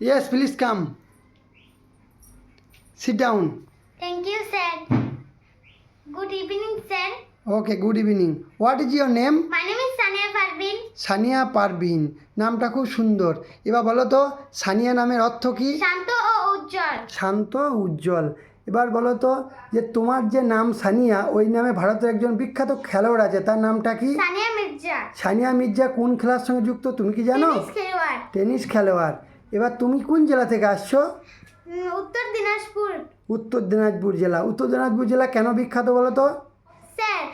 Yes, please come. Sit down. Thank you, sir. Good evening, sir. Okay, good evening. What is your name? My name is Sania Parvin. Sania Parvin নামটা খুব সুন্দর এবার বলো তো সানিয়া নামের অর্থ কি শান্ত ও উজ্জ্বল শান্ত উজ্জ্বল এবার বলো তো যে তোমার যে নাম সানিয়া ওই নামে ভারতের একজন বিখ্যাত খেলোয়াড় আছে তার নামটা কি সানিয়া মির্জা সানিয়া মির্জা কোন খেলার সঙ্গে যুক্ত তুমি কি জানো টেনিস খেলোয়াড় টেনিস খেলোয়াড় এবার তুমি কোন জেলা থেকে আসছো? উত্তর দিনাজপুর। উত্তর দিনাজপুর জেলা। উত্তর দিনাজপুর জেলা কেন বিখ্যাত বলো তো স্যার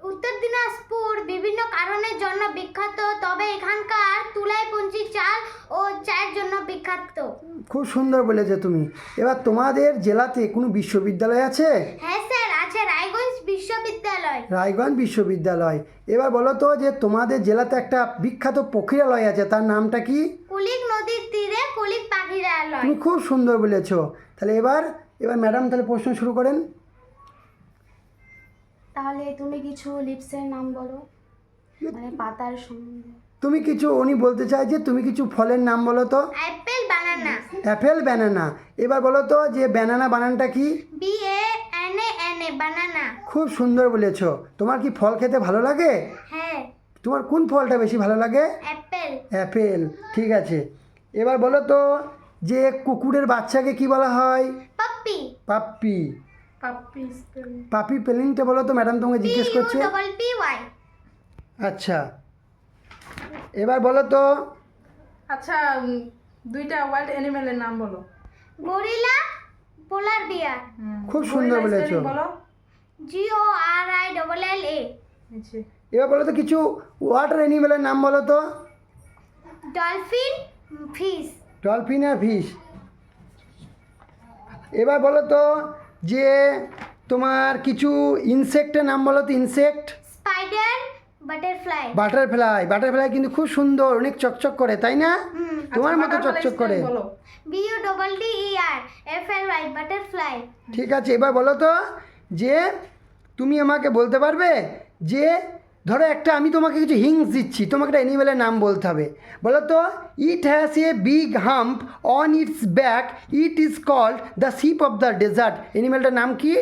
উত্তর দিনাজপুর বিভিন্ন কারণের জন্য বিখ্যাত তবে এখানকার তুলাইপঞ্চি চাল ও চায়ের জন্য বিখ্যাত। খুব সুন্দর বলেছ তুমি। এবার তোমাদের জেলাতে কোনো বিশ্ববিদ্যালয় আছে? হ্যাঁ স্যার আছে রায়গঞ্জ বিশ্ববিদ্যালয়। রায়গঞ্জ বিশ্ববিদ্যালয়। এবার বলো তো যে তোমাদের জেলাতে একটা বিখ্যাত প্রক্রিয়ালয় আছে তার নামটা কি? কুলিক নদীর তীরে কুলিক তুমি খুব সুন্দর বলেছ। তাহলে এবার এবার ম্যাডাম তাহলে প্রশ্ন শুরু করেন। তাহলে তুমি কিছু লিপসের নাম বলো মানে পাতার সম্বন্ধে। তুমি কিছু উনি বলতে চাই যে তুমি কিছু ফলের নাম বলো তো। অ্যাপেল বানানা। অ্যাপেল ব্যানানা এবার বলো তো যে ব্যানানা বানানটা কি? B A N A N A banana. খুব সুন্দর বলেছ। তোমার কি ফল খেতে ভালো লাগে? হ্যাঁ। তোমার কোন ফলটা বেশি ভালো লাগে? অ্যাপেল। অ্যাপেল। ঠিক আছে। এবার বলো তো যে কুকুরের বাচ্চাকে কি বলা হয়? পাপ্পি। পাপ্পি। পাপ্পি পাপি পেলিংটা বলো তো ম্যাডাম তোমাকে জিজ্ঞেস করছে। ডবল পি ওয়াই আচ্ছা। এবার বলো তো। আচ্ছা দুইটা ওয়াইল্ড অ্যানিমেলের নাম বলো। গরিলা পোলার বিয়ার খুব সুন্দর বলেছ। বলো। জি ও আর আই ডবল এল এ আচ্ছা এবার বলো তো কিছু ওয়াটার অ্যানিমেলের নাম বলো তো। Dolphin fish. ডলফিন আর ফিশ। এবার বলো তো যে তোমার কিছু ইনসেক্টের নাম বলো তো insect spider butterfly butterfly butterfly কিন্তু খুব সুন্দর অনেক চকচক করে তাই না? তোমার আচ্ছা, মতো চকচক করে। B U double D E R F L Y butterfly ঠিক আছে এবার বলো তো যে তুমি আমাকে বলতে পারবে যে ধরো একটা আমি তোমাকে কিছু হিংস দিচ্ছি তোমাকে একটা অ্যানিমেলের নাম বলতে হবে। বলো তো it has a big hump on its back it is called the ship of the desert অ্যানিমেলটার নাম কি?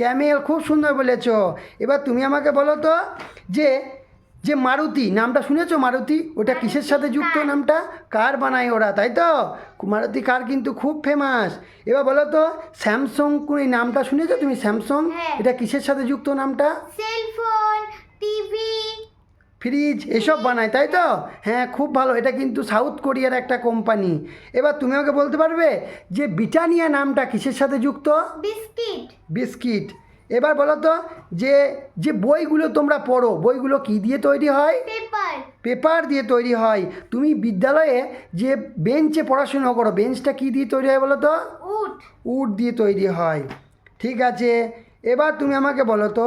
ক্যামেল খুব সুন্দর বলেছ। এবার তুমি আমাকে বলো তো যে যে মারুতি নামটা শুনেছো মারুতি? ওটা কিসের সাথে যুক্ত নামটা? কার বানায় ওরা তাই তো? মারুতি কার কিন্তু খুব ফেমাস এবার বলো তো স্যামসং কোন নামটা শুনেছো তুমি? স্যামসং? হ্যাঁ। এটা কিসের সাথে যুক্ত নামটা? Cellphone TV. ফ্রিজ এসব বানায় তাই তো? হ্যাঁ খুব ভালো। এটা কিন্তু সাউথ কোরিয়ার একটা কোম্পানি এবার তুমি আমাকে বলতে পারবে যে ব্রিটানিয়া নামটা কিসের সাথে যুক্ত? বিস্কিট। বিস্কিট। এবার বলো তো যে যে বইগুলো তোমরা পড়ো বইগুলো কি দিয়ে তৈরি হয়? পেপার। পেপার দিয়ে তৈরি হয়। তুমি বিদ্যালয়ে যে বেঞ্চে পড়াশোনা করো বেঞ্চটা কি দিয়ে তৈরি হয় বলো তো? উড উড দিয়ে তৈরি হয়। ঠিক আছে। এবার তুমি আমাকে বলো তো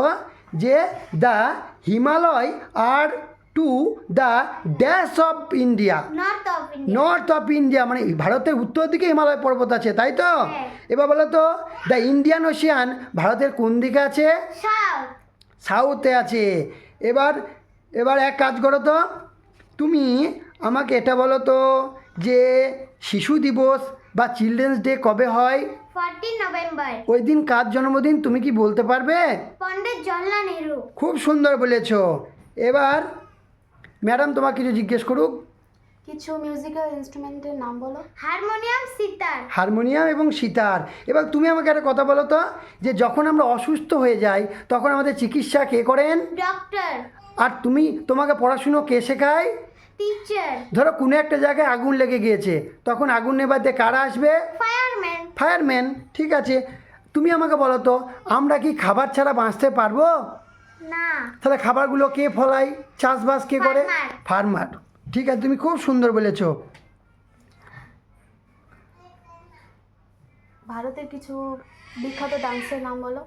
যে the Himalaya are to the dash of India north of India মানে ভারতের উত্তর দিকে হিমালয় পর্বত আছে তাই তো? হ্যাঁ। এবার বলো তো দ্য ইন্ডিয়ান ওশিয়ান ভারতের কোন দিকে আছে? সাউথে আছে। এবার এবার এক কাজ করো তো। তুমি আমাকে এটা বলো তো যে শিশু দিবস বা চিলড্রেন্স ডে কবে হয়? নভেম্বর। ওই দিন কার জন্মদিন তুমি কি বলতে পারবে? পণ্ডিত জওয়াহরলাল নেহরু। খুব সুন্দর বলেছ। এবার ম্যাডাম তোমাকে কিছু জিজ্ঞেস করুক। কিছু মিউজিক্যাল ইনস্ট্রুমেন্টের নাম বলো। হারমোনিয়াম সিতার। হারমোনিয়াম এবং সিতার। এবার তুমি আমাকে একটা কথা বলো তো যে যখন আমরা অসুস্থ হয়ে যাই তখন আমাদের চিকিৎসা কে করেন? ডক্টর। আর তুমি তোমাকে পড়াশুনো কে শেখায়? টিচার। ধরো কোনো একটা জায়গায় আগুন লেগে গিয়েছে তখন আগুন নেবাতে কারা আসবে? ফায়ারম্যান। ফায়ারম্যান ঠিক আছে? তুমি আমাকে বলো তো আমরা কি খাবার ছাড়া বাঁচতে পারব? না। তাহলে খাবারগুলো কে ফলাই চাষবাস কে করে? ফার্মার। ঠিক আছে তুমি খুব সুন্দর বলেছ। ভারতের কিছু বিখ্যাত ডান্সের নাম বলো।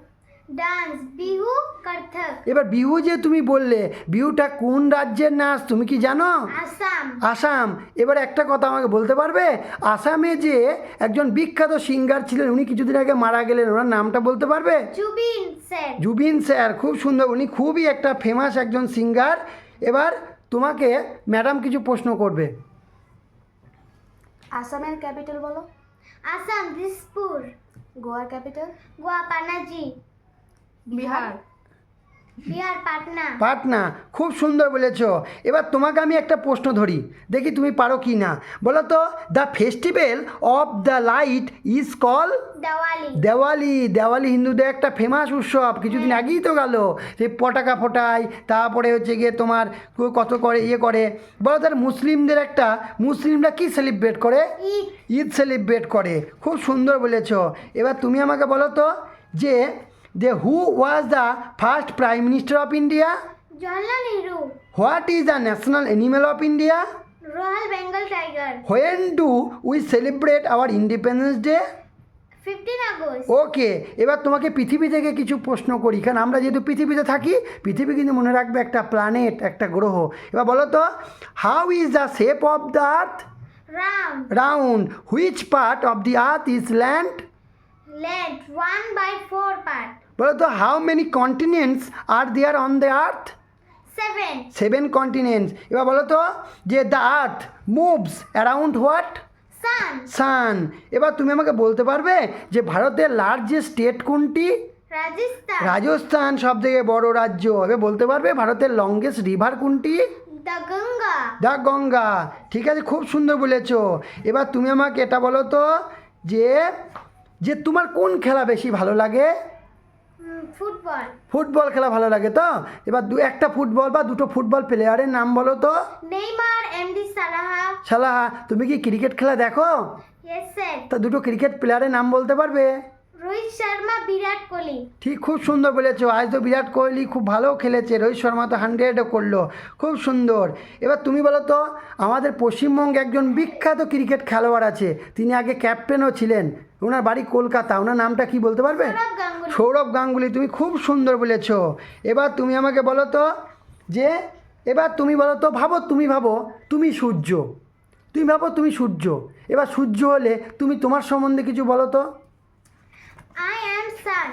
ডান্স বিহু কত্থক। এবার বিহু যে তুমি বললে বিহুটা কোন রাজ্যের নাচ তুমি কি জানো? আসাম। আসাম। এবার একটা কথা আমাকে বলতে পারবে? আসামে যে একজন বিখ্যাত সিঙ্গার ছিলেন উনি কিছুদিন আগে মারা গেলেন ওনার নামটা বলতে পারবে? জুবিন স্যার। জুবিন স্যার খুব সুন্দর উনি খুবই একটা ফেমাস একজন সিঙ্গার। এবার তোমাকে ম্যাডাম কিছু প্রশ্ন করবে। আসামের ক্যাপিটাল বলো। আসাম দিসপুর। গোয়ার ক্যাপিটাল গোয়া পানাজি। বিহার? বিহার। পাটনা। পাটনা খুব সুন্দর বলেছ। এবার তোমাকে আমি একটা প্রশ্ন ধরি দেখি তুমি পারো কি না। বলো তো the festival of the light is call Diwali. Diwali. Diwali হিন্দুদের একটা ফেমাস উৎসব। কিছুদিন আগেই তো গেল সেই পটাকা ফোটায় তারপরে হচ্ছে গিয়ে তোমার কত করে ইয়ে করে। বলো তার মুসলিমদের একটা মুসলিমরা কি সেলিব্রেট করে? ঈদ। ঈদ সেলিব্রেট করে। খুব সুন্দর বলেছ। এবার তুমি আমাকে বলো তো যে যে who was the first prime minister of India Jawaharlal Nehru what is the national animal of India royal Bengal tiger when do we celebrate our independence day fifteen August okay এবার তোমাকে পৃথিবী থেকে কিছু প্রশ্ন করি কারণ আমরা যেহেতু পৃথিবীতে থাকি পৃথিবী কিন্তু মনে রাখবে একটা প্ল্যানেট একটা গ্রহ। এবার বলো তো how is the shape of the earth round which part of the earth is land length one by four part বলো তো how many continents are there on the earth seven continents এবার বলো তো যে the earth moves around what sun এবার তুমি আমাকে বলতে পারবে যে ভারতের লার্জেস্ট স্টেট কোনটি? রাজস্থান। রাজস্থান সব থেকে বড় রাজ্য। এবার বলতে পারবে ভারতের লংগেস্ট রিভার কোনটি? দ্য গঙ্গা দা গঙ্গা ঠিক আছে খুব সুন্দর বলেছ। এবার তুমি আমাকে এটা বলো তো যে যে তোমার কোন খেলা বেশি ভালো লাগে? ফুটবল। ফুটবল খেলা ভালো লাগে তো? এবার দু একটা ফুটবল বা দুটো ফুটবল প্লেয়ারের নাম বলো তো। Neymar MD সালাহা। সালাহা তুমি কি ক্রিকেট খেলা দেখো? তা দুটো ক্রিকেট প্লেয়ারের নাম বলতে পারবে? রোহিত শর্মা বিরাট কোহলি। ঠিক খুব সুন্দর বলেছ। আজ তো বিরাট কোহলি খুব ভালো খেলেছে। রোহিত শর্মা তো হান্ড্রেডও করল। খুব সুন্দর। এবার তুমি বলো তো আমাদের পশ্চিমবঙ্গে একজন বিখ্যাত ক্রিকেট খেলোয়াড় আছে। তিনি আগে ক্যাপ্টেনও ছিলেন। ওনার বাড়ি কলকাতা। ওনার নামটা কি বলতে পারবে? সৌরভ গাঙ্গুলি। সৌরভ গাঙ্গুলি। তুমি খুব সুন্দর বলেছ। এবার তুমি আমাকে বলো তো যে এবার তুমি বলো তো ভাবো তুমি ভাবো তুমি সূর্য। তুমি ভাবো তুমি সূর্য। এবার সূর্য হলে তুমি তোমার সম্বন্ধে কিছু বলো তো। I am sun.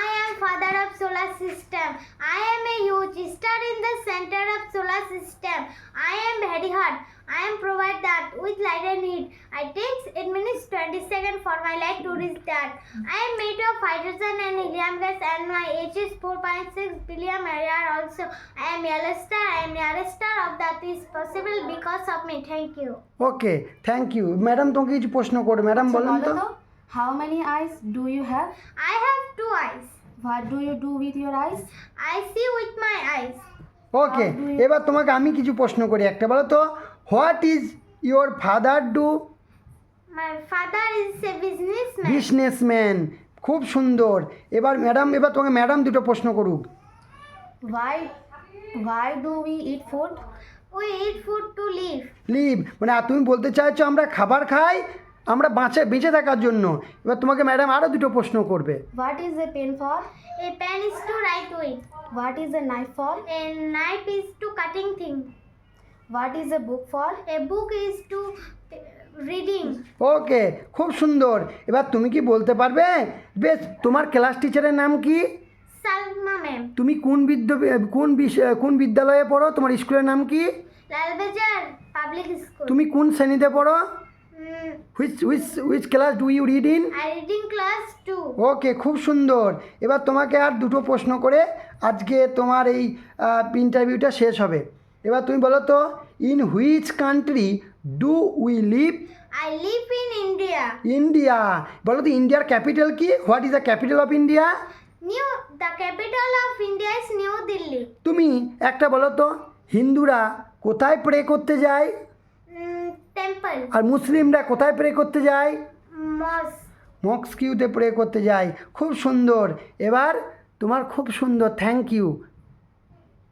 I am father of solar system. I am a huge star in the center of solar system. I am very hot. I am provide that with light and heat. I takes 8 minutes 20 seconds for my light to reach that. I am made of hydrogen and helium gas and my age is 4.6 billion year also. I am yellow star. I am nearest star of that is possible because of me. Thank you. Okay thank you madam তোমাকে কিছু প্রশ্ন করো madam বলুন বলো তো how many eyes do you have I have two eyes. What do you do with your eyes I see with my eyes. Okay এবার তোমাকে আমি কিছু প্রশ্ন করি একটা বলো তো what is your father do My father is a businessman. Businessman খুব সুন্দর এবার ম্যাডাম এবার তোমাকে ম্যাডাম দুটো প্রশ্ন করুক why why do we eat food We eat food to live. Live মানে আর তুমি বলতে চাইছো আমরা খাবার খাই আমরা বাঁচে বেঁচে থাকার জন্য। এবার তোমাকে ম্যাডাম আরও দুটো প্রশ্ন করবে। What is a pen for A pen is to write with. What is a knife for A knife is to cutting thing. What is a book for A book is to uh, reading. Okay খুব সুন্দর। এবার তুমি কি বলতে পারবে? বেশ তোমার class টিচারের নাম কি? Salma ma'am. তুমি কোন বিদ্য কোন বিষ- কোন বিদ্যালয়ে পড়ো? তোমার স্কুলের নাম কি? Lalbajar Public School. তুমি কোন শ্রেণীতে পড়ো? Which which which class do you read in class 2. Okay খুব সুন্দর। এবার তোমাকে আর দুটো প্রশ্ন করে আজকে তোমার এই ইন্টারভিউটা শেষ হবে। এবার তুমি বলো তো in which country do we live I live in India. India বলো তো ইন্ডিয়ার ক্যাপিটাল কি? What is the capital of India New the capital of India is New Delhi. তুমি একটা বলো তো হিন্দুরা কোথায় প্রে করতে যায়? Temple. আর মুসলিমরা কোথায় প্রে করতে যায়? মক্স কিউতে প্রে করতে যায়। খুব সুন্দর। এবার তোমার খুব সুন্দর। Thank you